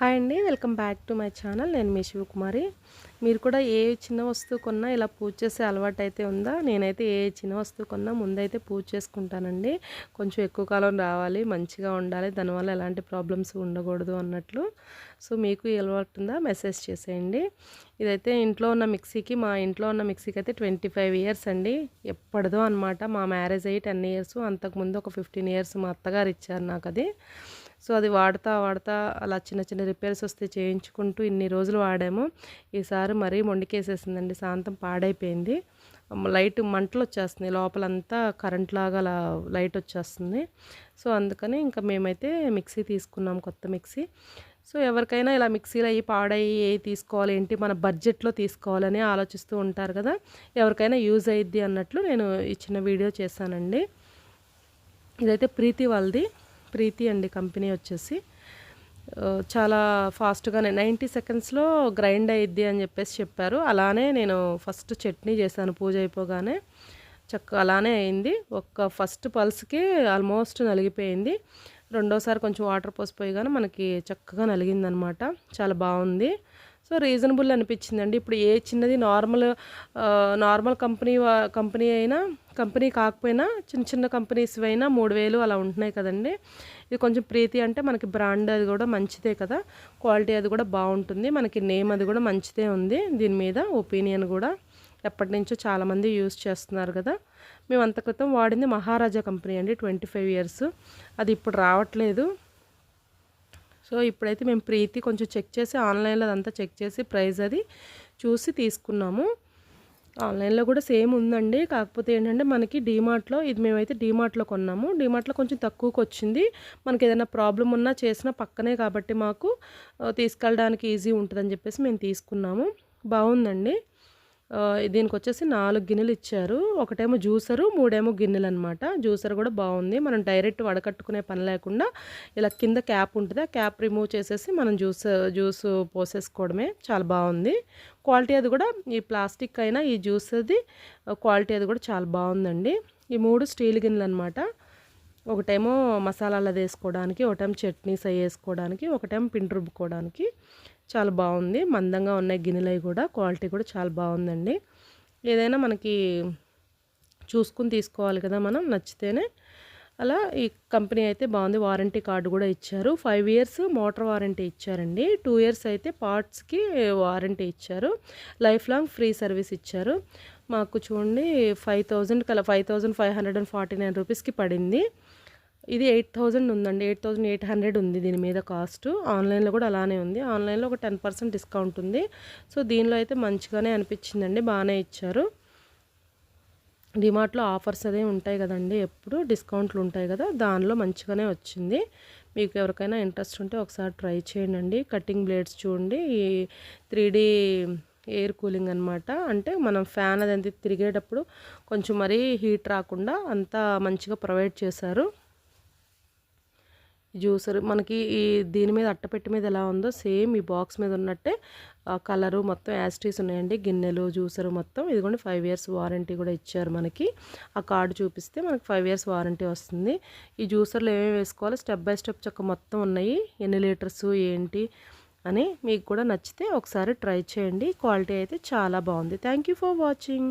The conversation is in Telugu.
హాయ్ అండి welcome back to my channel. నేను మీ శివకుమారి. మీరు కూడా ఏ చిన్న వస్తువు కొన్నా ఇలా పూజ చేసే అలవాటు అయితే ఉందా? నేనైతే ఏ చిన్న వస్తువు కొన్నా ముందైతే పూజ చేసుకుంటానండి. కొంచెం ఎక్కువ కాలం రావాలి మంచిగా ఉండాలి దానివల్ల ఎలాంటి ప్రాబ్లమ్స్ ఉండకూడదు అన్నట్లు. సో మీకు అలవాటు ఉందా? మెసేజ్ చేసేయండి. ఇదైతే ఇంట్లో ఉన్న మిక్సీకి మా ఇంట్లో ఉన్న మిక్సీకి అయితే ట్వంటీ ఫైవ్ ఇయర్స్ అండి. ఎప్పటిదో అనమాట మా మ్యారేజ్ అయ్యి టెన్ ఇయర్స్ అంతకుముందు ఒక ఫిఫ్టీన్ ఇయర్స్ మా అత్తగారు ఇచ్చారు నాకు అది సో అది వాడతా వాడతా అలా చిన్న చిన్న రిపేర్స్ వస్తే చేయించుకుంటూ ఇన్ని రోజులు వాడాము. ఈసారి మరీ మొండికేసేసిందండి. శాంతం పాడైపోయింది. లైట్ మంటలు వచ్చేస్తుంది లోపలంతా కరెంట్ లాగా అలా లైట్ వచ్చేస్తుంది. సో అందుకని ఇంకా మేమైతే మిక్సీ తీసుకున్నాం కొత్త మిక్సీ. సో ఎవరికైనా ఇలా మిక్సీలు అయ్యి పాడయ్యి ఏవి తీసుకోవాలి ఏంటి మన బడ్జెట్లో తీసుకోవాలని ఆలోచిస్తూ ఉంటారు కదా. ఎవరికైనా యూజ్ అయ్యిద్ది అన్నట్లు నేను ఇచ్చిన వీడియో చేశానండి. ఇదైతే ప్రీతి వాళ్ళది. ప్రీతి అండి కంపెనీ వచ్చేసి. చాలా ఫాస్ట్గానే నైంటీ సెకండ్స్లో గ్రైండ్ అయ్యిద్ది అని చెప్పేసి చెప్పారు. అలానే నేను ఫస్ట్ చట్నీ చేశాను పూజ అయిపోగానే. చక్క అలానే అయింది. ఒక్క ఫస్ట్ పల్స్కి ఆల్మోస్ట్ నలిగిపోయింది. రెండోసారి కొంచెం వాటర్ పోసిపోయి మనకి చక్కగా నలిగిందనమాట. చాలా బాగుంది. సో రీజనబుల్ అనిపించిందండి. ఇప్పుడు ఏ చిన్నది నార్మల్ నార్మల్ కంపెనీ కంపెనీ అయినా కంపెనీ కాకపోయినా చిన్న చిన్న కంపెనీస్ అయినా మూడు వేలు అలా ఉంటున్నాయి కదండి. ఇది కొంచెం ప్రీతి అంటే మనకి బ్రాండ్ అది కూడా మంచిదే కదా. క్వాలిటీ అది కూడా బాగుంటుంది. మనకి నేమ్ అది కూడా మంచిదే ఉంది. దీని మీద ఒపీనియన్ కూడా ఎప్పటి నుంచో చాలామంది యూస్ చేస్తున్నారు కదా. మేము అంత క్రితం వాడింది మహారాజా కంపెనీ అండి ట్వంటీ ఫైవ్ ఇయర్స్ అది ఇప్పుడు రావట్లేదు. సో ఇప్పుడైతే మేము ప్రీతి కొంచెం చెక్ చేసి ఆన్లైన్లో అదంతా చెక్ చేసి ప్రైస్ అది చూసి తీసుకున్నాము. ఆన్లైన్లో కూడా సేమ్ ఉందండి. కాకపోతే ఏంటంటే మనకి డీమార్ట్లో ఇది మేమైతే డీమార్ట్లో కొన్నాము. డీమార్ట్లో కొంచెం తక్కువకి వచ్చింది. మనకి ఏదైనా ప్రాబ్లం ఉన్నా చేసినా పక్కనే కాబట్టి మాకు తీసుకెళ్ళడానికి ఈజీ ఉంటుందని చెప్పేసి మేము తీసుకున్నాము. బాగుందండి. దీనికి వచ్చేసి నాలుగు గిన్నెలు ఇచ్చారు. ఒకటేమో జ్యూసరు మూడేమో గిన్నెలు అనమాట జ్యూసర్ కూడా బాగుంది. మనం డైరెక్ట్ వడకట్టుకునే పని లేకుండా ఇలా కింద క్యాప్ ఉంటుంది. ఆ క్యాప్ రిమూవ్ చేసేసి మనం జ్యూస్ జ్యూస్ పోసేసుకోవడమే చాలా బాగుంది. క్వాలిటీ అది కూడా ఈ ప్లాస్టిక్ అయినా ఈ జ్యూస్ అది క్వాలిటీ అది కూడా చాలా బాగుందండి. ఈ మూడు స్టీల్ గిన్నెలు అనమాట ఒకటేమో మసాలాలు వేసుకోవడానికి ఒకటేమో చట్నీస్ అవి వేసుకోవడానికి ఒకటేమో పిండి రుబ్బుకోవడానికి. చాలా బాగుంది. మందంగా ఉన్నాయి గిన్నెలవి కూడా. క్వాలిటీ కూడా చాలా బాగుందండి. ఏదైనా మనకి చూసుకుని తీసుకోవాలి కదా మనం నచ్చితేనే. అలా ఈ కంపెనీ అయితే బాగుంది. వారంటీ కార్డు కూడా ఇచ్చారు. ఫైవ్ ఇయర్స్ మోటార్ వారంటీ ఇచ్చారండి. టూ ఇయర్స్ అయితే పార్ట్స్కి వారంటీ ఇచ్చారు. లైఫ్ లాంగ్ ఫ్రీ సర్వీస్ ఇచ్చారు. మాకు చూడండి ఫైవ్ థౌజండ్ కల five thousand five hundred and forty nine రూపీస్కి పడింది. ఇది ఎయిట్ థౌజండ్ ఉందండి. ఎయిట్ థౌజండ్ ఎయిట్ హండ్రెడ్ ఉంది దీని మీద కాస్ట్. ఆన్లైన్లో కూడా అలానే ఉంది. ఆన్లైన్లో ఒక టెన్ పర్సెంట్ డిస్కౌంట్ ఉంది. సో దీనిలో అయితే మంచిగానే అనిపించిందండి. బాగానే ఇచ్చారు. డిమార్ట్లో ఆఫర్స్ అదే ఉంటాయి కదండి. ఎప్పుడు డిస్కౌంట్లు ఉంటాయి కదా దానిలో మంచిగానే వచ్చింది. మీకు ఎవరికైనా ఇంట్రెస్ట్ ఉంటే ఒకసారి ట్రై చేయండి కటింగ్ బ్లేడ్స్ చూడండి. ఈ త్రీ ఎయిర్ కూలింగ్ అనమాట అంటే మనం ఫ్యాన్ అది తిరిగేటప్పుడు కొంచెం మరీ హీట్ రాకుండా అంతా మంచిగా ప్రొవైడ్ చేశారు. జ్యూసర్ మనకి ఈ దీని మీద అట్టపెట్టి మీద ఎలా ఉందో సేమ్ ఈ బాక్స్ మీద ఉన్నట్టే కలరు మొత్తం యాస్టీస్ ఉన్నాయండి. గిన్నెలు జ్యూసర్ మొత్తం ఇదిగోండి ఫైవ్ ఇయర్స్ వారంటీ కూడా ఇచ్చారు మనకి. ఆ కార్డు చూపిస్తే మనకి ఫైవ్ ఇయర్స్ వారంటీ వస్తుంది. ఈ జ్యూసర్లు ఏమేమి వేసుకోవాలి? స్టెప్ బై స్టెప్ చక్క మొత్తం ఉన్నాయి. ఎన్ని లీటర్స్ ఏంటి అని మీకు కూడా నచ్చితే ఒకసారి ట్రై చేయండి. క్వాలిటీ అయితే చాలా బాగుంది. Thank for watching.